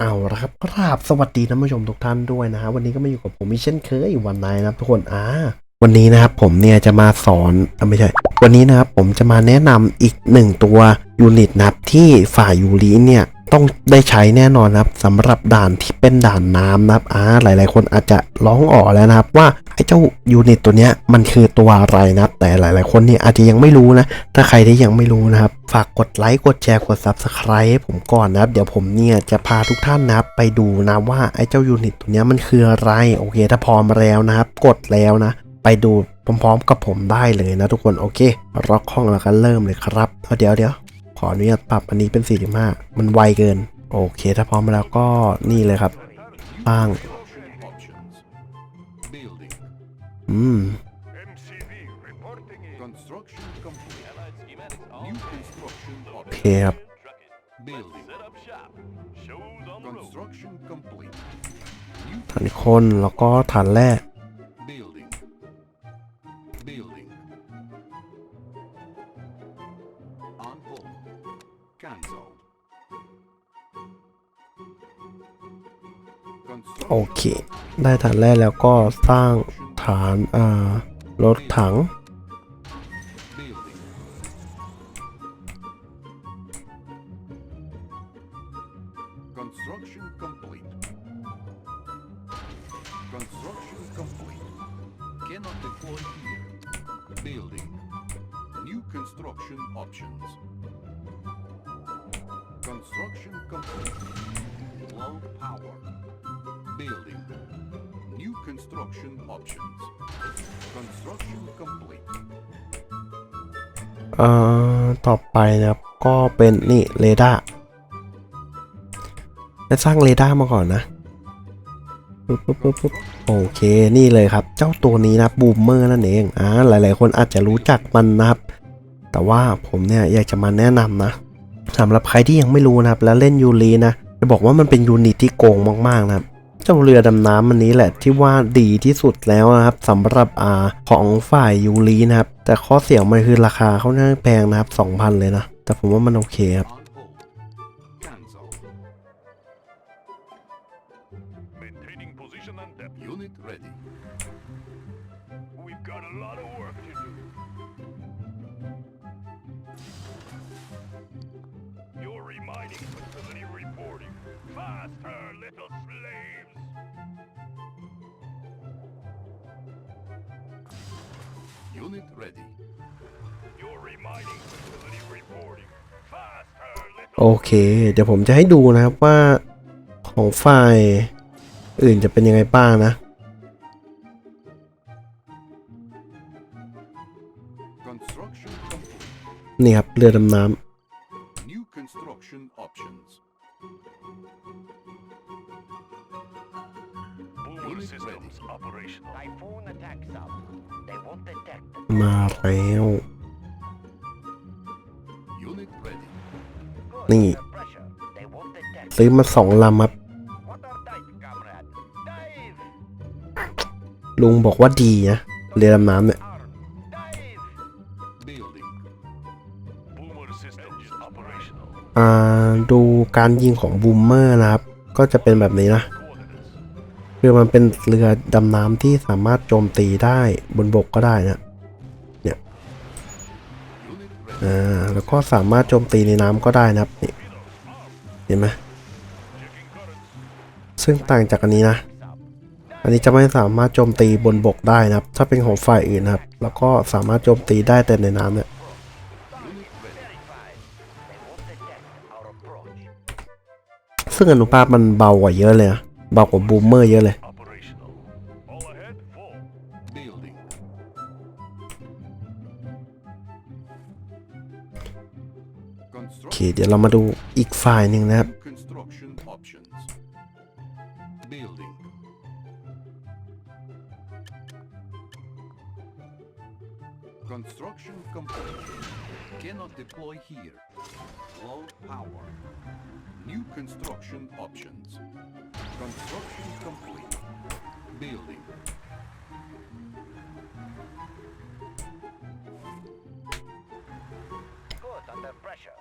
เอาละครับกราบสวัสดีท่านผู้ชมทุกท่านด้วยนะฮะวันนี้ก็มาอยู่กับผมอีกเช่นเคยวันนายนะครับทุกคนอ่าวันนี้นะครับผมเนี่ยจะมาสอนอไม่ใช่ วันนี้นะครับผมจะมาแนะนำอีกหนึ่งตัวยูนิตนะครับที่ฝ่ายยูริเนี่ยต้องได้ใช้แน่นอนนะครับสำหรับด่านที่เป็นด่านน้ำนะครับอ่าหลายๆ คนอาจจะร้องอ๋อแล้วนะครับว่าไอ้เจ้ายูนิตตัวเนี้ยมันคือตัวอะไรนะครับ แต่หลายๆ คนเนี่ยอาจจะยังไม่รู้นะ ถ้าใครที่ยังไม่รู้นะครับ ฝากกดไลค์กดแชร์กด Subscribe ให้ผมก่อนนะครับ เดี๋ยวผมเนี่ยจะพาทุกท่านนะครับไปดูนะว่าไอ้เจ้ายูนิตตัวเนี้ยมันคืออะไรโอเค ถ้าพร้อมแล้วนะครับ กดแล้วนะ ไปดูพร้อมๆกับผมได้เลยนะทุกคนโอเคล็อกห้องแล้วก็เริ่มเลยครับเอาเดี๋ยวเดี๋ยวขออนุญาตปรับอันนี้เป็น 45 มันไวเกิน โอเค ถ้าพร้อมแล้วก็นี่เลยครับตั้ง Building. อืม MCV reporting in. Construction complete. New construction โอ option. เคครับ Building. Set up shop. Shows on the road. Construction complete. New ฐานคนแล้วก็ฐานแรก โอ Construction เค ได้ฐานแรกแล้วก็สร้างฐานอ่ารถถัง building. Construction complete. Construction complete. Cannot deploy here. Building. New construction options. Construction complete. Low power. Building. New construction options. Construction complete. เอ่อต่อไปนะครับ ก็เป็นนี่เรดาร์จะสร้างเรดาร์มาก่อนนะปุ๊บปุ๊บปุ๊บปุ๊บโอเคนี่เลยครับ เจ้าตัวนี้นะบูมเมอร์นั่นเองอ่าหลาย ๆ คนอาจจะรู้จักมันนะครับ แต่ว่าผมเนี่ยอยากจะมาแนะนำนะสำหรับใครที่ยังไม่รู้นะครับ แล้วเล่นยูรีนะ จะบอกว่ามันเป็นยูนิตที่โกงมากๆนะครับเจ้าเรือดำน้ำมันนี้แหละที่ว่าดีที่สุดแล้วนะครับสำหรับอาของฝ่ายยูรีนะครับ แต่ข้อเสียมันคือราคาเขาน่าแพงนะครับ 2,000 เลยนะ แต่ผมว่ามันโอเคครับ Faster, little slaves. Unit ready. You're reminding facility reporting. Faster, โอ little เค เดี๋ยวผมจะให้ดูนะครับว่าของฝ่ายอื่นจะเป็นยังไงบ้างนะ Construction complete. นี่ครับเรือดำน้ New construction options. มาแล้ว Unit ready. Good. Ni. Under pressure. They won't detect. ซื้อมาสองลำครับ Water tight, comrade. Dive. ลุงบอกว่าดีนะ เรือดำน้ำเนี่ย Arm. Dive. Building. Boomer systems operational. อ่าดูการยิงของบูมเมอร์นะครับ ก็จะเป็นแบบนี้นะ Coordinates. คือมันเป็นเรือดำน้ำที่สามารถโจมตีได้บนบกก็ได้นะ Unit ready. อ่าแล้วก็สามารถโจมตีในน้ำก็ได้นะครับนี่เห็นไหมซึ่งต่างจากอันนี้นะ อันนี้จะไม่สามารถโจมตีบนบกได้นะครับ ถ้าเป็นของฝ่ายอื่นนะครับ แล้วก็สามารถโจมตีได้แต่ในน้ำเนี่ยซึ่งอนุภาพมันเบากว่าเยอะเลยนะ เบากว่าบูมเมอร์เยอะเลย Operational. All ahead, full. Building. โอเค เดี๋ยวเรามาดูอีกฝ่ายหนึ่งนะครับ New construction options. Building. Construction complete. Cannot deploy here. Low power. New construction options. Construction complete. Building. Good under pressure.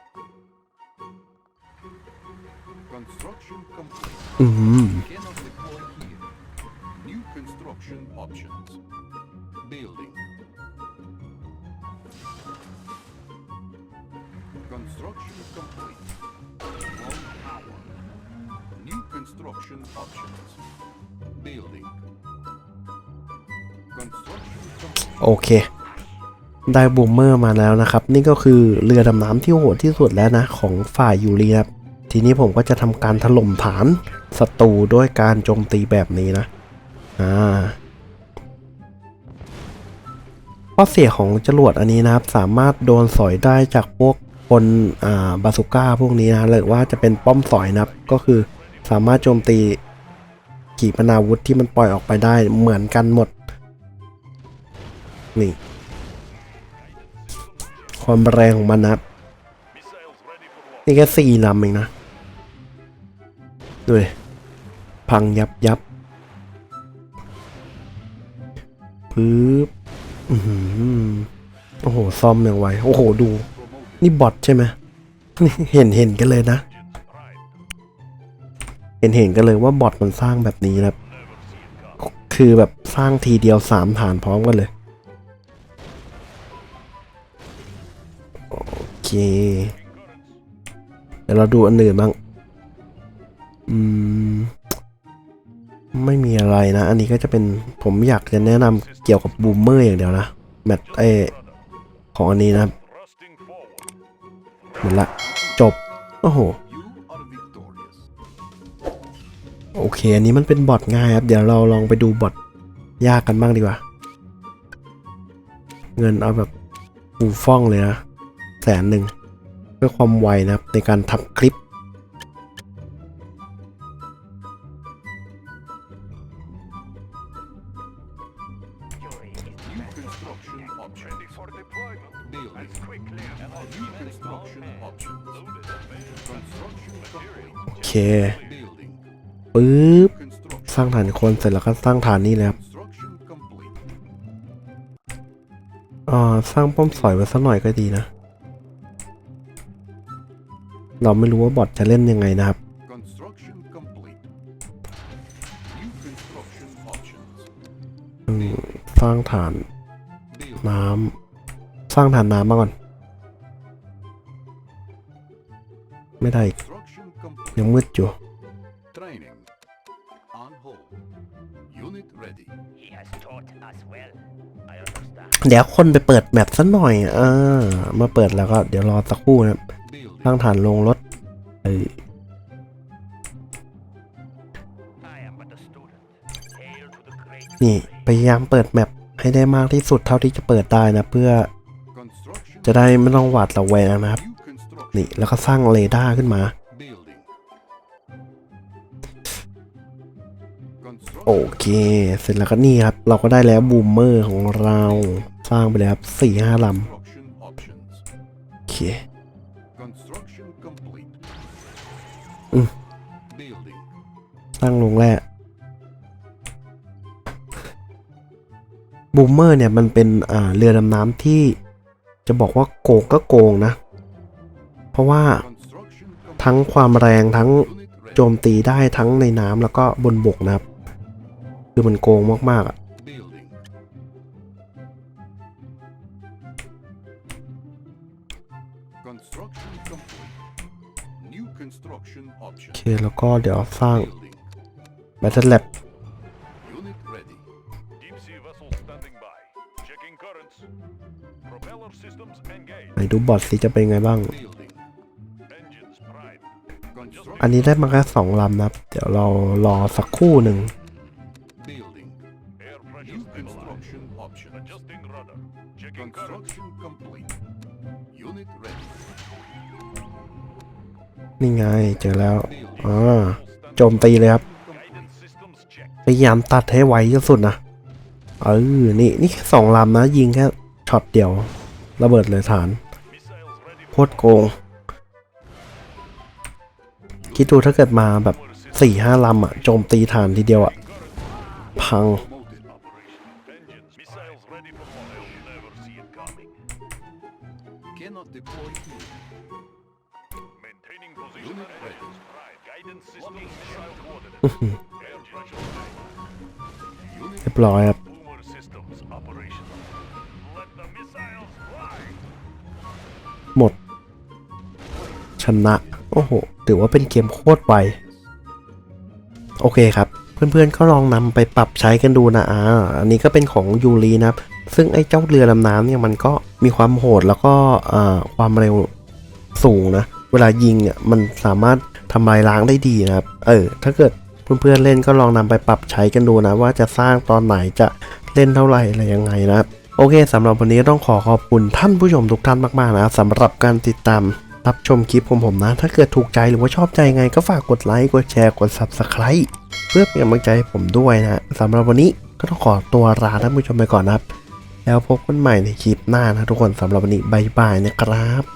Construction complete. อืม Cannot deploy here. New construction options. Building. Construction complete. Low power. New construction options. Building. Construction complete. โอเค ได้บูมเมอร์มาแล้วนะครับ นี่ก็คือเรือดำน้ำที่โหดที่สุดแล้วนะ ของฝ่ายยูเรียครับทีนี้ผมก็จะทำการถล่มฐานศัตรูด้วยการโจมตีแบบนี้นะ อ่าข้อเสียของจรวดอันนี้นะครับ สามารถโดนสอยได้จากพวก คนบาสุก้าพวกนี้นะหรือว่าจะเป็นป้อมสอยนะครับ ก็คือสามารถโจมตีขีปนาวุธที่มันปล่อยออกไปได้เหมือนกันหมด นี่ ความแรงของมันนะครับนี่แค่สี่ลำเองนะดูดิพังยับยับปึ๊บโอ้โห ซ่อมอย่างไว โอ้โห ดู นี่บอทใช่ไหมเห็นเห็นกันเลยนะ เห็นเห็นกันเลยว่าบอทมันสร้างแบบนี้นะครับ Never see it come. คือแบบสร้างทีเดียวสามฐานพร้อมกันเลยโอเค เดี๋ยวเราดูอันอื่นบ้าง อืม ไม่มีอะไรนะ อันนี้ก็จะเป็นผมอยากจะแนะนำเกี่ยวกับบูมเมอร์อย่างเดียวนะ แมตเออของอันนี้นะครับ มดละ จบ โอ้โห โอเค อันนี้มันเป็นบอทง่ายครับ เดี๋ยวเราลองไปดูบอทยากกันบ้างดีกว่า เงินเอาแบบฟูฟ่องเลยนะ แสนหนึ่ง เพื่อความไวนะครับในการทำคลิป construction option. Ready for deployment. Building. Quickly and New construction options. Construction complete. โอเค Building. ปึ๊บ สร้างฐานคนเสร็จแล้วก็สร้างฐานนี่เลยครับ Construction complete. อ่าสร้างป้อมสอยไว้สักหน่อยก็ดีนะ เราไม่รู้ว่าบอทจะเล่นยังไงนะครับ ร้างฐาน Building. น้ำสร้างฐานน้ำมาก่อน ไม่ได้อีก Construction complete. ยังมืดอยู่ Training. On hold. Unit ready. He has taught us well. I understand. เดี๋ยวคนไปเปิดแมปซะหน่อยอ่ามาเปิดแล้วก็เดี๋ยวรอสักครู่นะครับ Building. สร้างฐานลงรถเนี่พยายามเปิดแมปให้ได้มากที่สุดเท่าที่จะเปิดได้นะ เพื่อจะได้ไม่ต้องหวาดระแวงนะครับ นี่แล้วก็สร้างเรดาร์ขึ้นมา โอเค เสร็จแล้วก็นี่ครับ เราก็ได้แล้วบูมเมอร์ของเราสร้างไปเลยครับสี่ห้าลำโอเคอสร้างลงแร่ บูมเมอร์เนี่ยมันเป็นเรือดำน้ำที่จะบอกว่าโกงก็โกงนะ เพราะว่าทั้งความแรงทั้งโจมตีได้ทั้งในน้ำแล้วก็บนบกนะครับ คือมันโกงมากๆอะโอเค แล้วก็เดี๋ยวสร้าง Battle Lab ไหน engaged. ดูบอทสิจะเป็นไงบ้าง Building. Engines prime. อันนี้ได้มาแค่สองลำนะครับ เดี๋ยวเรารอสักครู่หนึ่ง Building. Air pressure New stabilized. construction options. Adjusting rudder. Checking currents. Construction complete. Unit ready. นี่ไงเจอแล้ว Building. อ่า Vessel โจ standing มตีเลยครับ Complete. Guidance systems checked. พยายามตัดให้ไวที่สุดนะ เออ นี่ นี่แค่สองลำนะ ยิงแค่ช็อตเดียว ระเบิดเลยฐานโคตรโกง คิดดูถ้าเกิดมาแบบสี่ห้าลำอะโจมตีฐานทีเดียวอะพัง เรียบร้อยครับ หมด ชนะ โอ้โห ถือว่าเป็นเกมโคตรไว โอเคครับ เพื่อนๆก็ลองนำไปปรับใช้กันดูนะอ่าอันนี้ก็เป็นของยูรีนะครับ ซึ่งไอ้เจ้าเรือดำน้ำเนี่ยมันก็มีความโหดแล้วก็ความเร็วสูงนะ เวลายิงเนี่ยมันสามารถทำลายล้างได้ดีนะครับ เออ ถ้าเกิดเพื่อนๆเล่นก็ลองนำไปปรับใช้กันดูนะ ว่าจะสร้างตอนไหนจะเล่นเท่าไหร่อะไรยังไงนะครับ โอเคสำหรับวันนี้ต้องขอขอบคุณท่านผู้ชมทุกท่านมากๆนะสำหรับการติดตามรับชมคลิปของผมนะ ถ้าเกิดถูกใจหรือว่าชอบใจไงก็ฝากกดไลค์กดแชร์กด Subscribe เพื่อเป็นกำลังใจให้ผมด้วยนะสำหรับวันนี้ก็ต้องขอตัวลาท่านผู้ชมไปก่อนนะครับ แล้วพบกันใหม่ในคลิปหน้านะทุกคนสำหรับวันนี้บายบายนะครับ